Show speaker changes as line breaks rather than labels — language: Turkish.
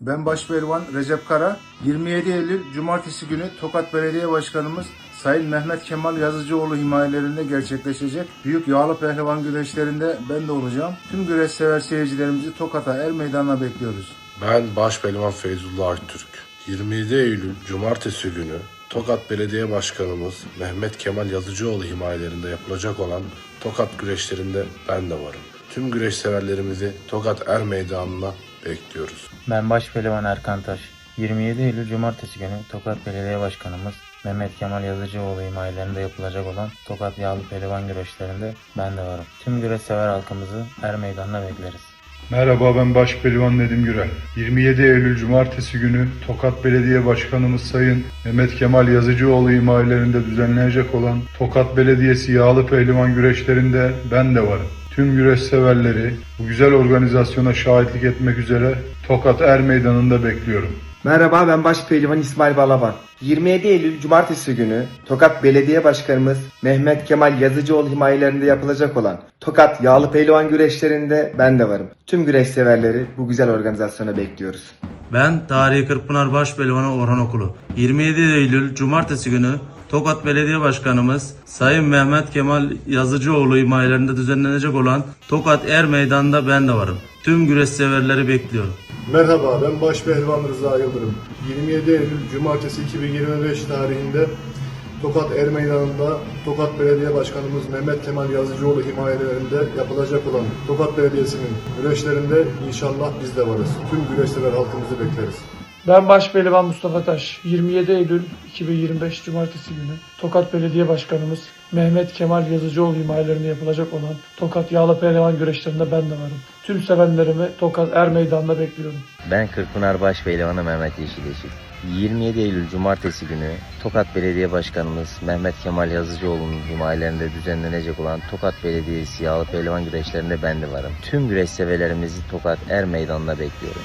Ben Başpehlivan Recep Kara. 27 Eylül Cumartesi günü Tokat Belediye Başkanımız Sayın Mehmet Kemal Yazıcıoğlu himayelerinde gerçekleşecek büyük yağlı pehlivan güreşlerinde ben de olacağım. Tüm güreş sever seyircilerimizi Tokat'a Er Meydanı'na bekliyoruz.
Ben Başpehlivan Feyzullah Aktürk. 27 Eylül Cumartesi günü Tokat Belediye Başkanımız Mehmet Kemal Yazıcıoğlu himayelerinde yapılacak olan Tokat güreşlerinde ben de varım. Tüm güreş severlerimizi Tokat Er Meydanı'na bekliyoruz.
Ben Başpehlivan Erkan Taş. 27 Eylül Cumartesi günü Tokat Belediye Başkanımız Mehmet Kemal Yazıcıoğlu himayelerinde yapılacak olan Tokat Yağlı Pehlivan güreşlerinde ben de varım. Tüm güreş sever halkımızı Er Meydanı'na bekleriz.
Merhaba ben Başpehlivan Nedim Gürel. 27 Eylül Cumartesi günü Tokat Belediye Başkanımız Sayın Mehmet Kemal Yazıcıoğlu himayelerinde düzenlenecek olan Tokat Belediyesi Yağlı Pehlivan güreşlerinde ben de varım. Tüm güreş severleri bu güzel organizasyona şahitlik etmek üzere Tokat Er Meydanı'nda bekliyorum.
Merhaba ben Başpehlivan İsmail Balaban. 27 Eylül Cumartesi günü Tokat Belediye Başkanımız Mehmet Kemal Yazıcıoğlu himayelerinde yapılacak olan Tokat Yağlı Pehlivan güreşlerinde ben de varım. Tüm güreş severleri bu güzel organizasyona bekliyoruz.
Ben Tarihi Kırkpınar Başpehlivanı Orhan Okulu. 27 Eylül Cumartesi günü Tokat Belediye Başkanımız Sayın Mehmet Kemal Yazıcıoğlu himayelerinde düzenlenecek olan Tokat Er Meydanı'nda ben de varım. Tüm güreş severleri bekliyorum.
Merhaba ben Başpehlivan Rıza Yıldırım. 27 Eylül Cumartesi 2025 tarihinde Tokat Er Meydanı'nda Tokat Belediye Başkanımız Mehmet Kemal Yazıcıoğlu himayelerinde yapılacak olan Tokat Belediyesi'nin güreşlerinde inşallah biz de varız. Tüm güreşsever halkımızı bekleriz.
Ben Başpehlivan Mustafa Taş. 27 Eylül 2025 Cumartesi günü Tokat Belediye Başkanımız Mehmet Kemal Yazıcıoğlu himayelerinde yapılacak olan Tokat Yağlı Pehlivan güreşlerinde ben de varım. Tüm sevenlerimi Tokat Er Meydanı'nda bekliyorum.
Ben Kırkpınar Başpehlivanı Mehmet Yeşileşik. 27 Eylül Cumartesi günü Tokat Belediye Başkanımız Mehmet Kemal Yazıcıoğlu'nun himayelerinde düzenlenecek olan Tokat Belediyesi Yağlı Pehlivan güreşlerinde ben de varım. Tüm güreş severlerimizi Tokat Er Meydanı'na bekliyorum.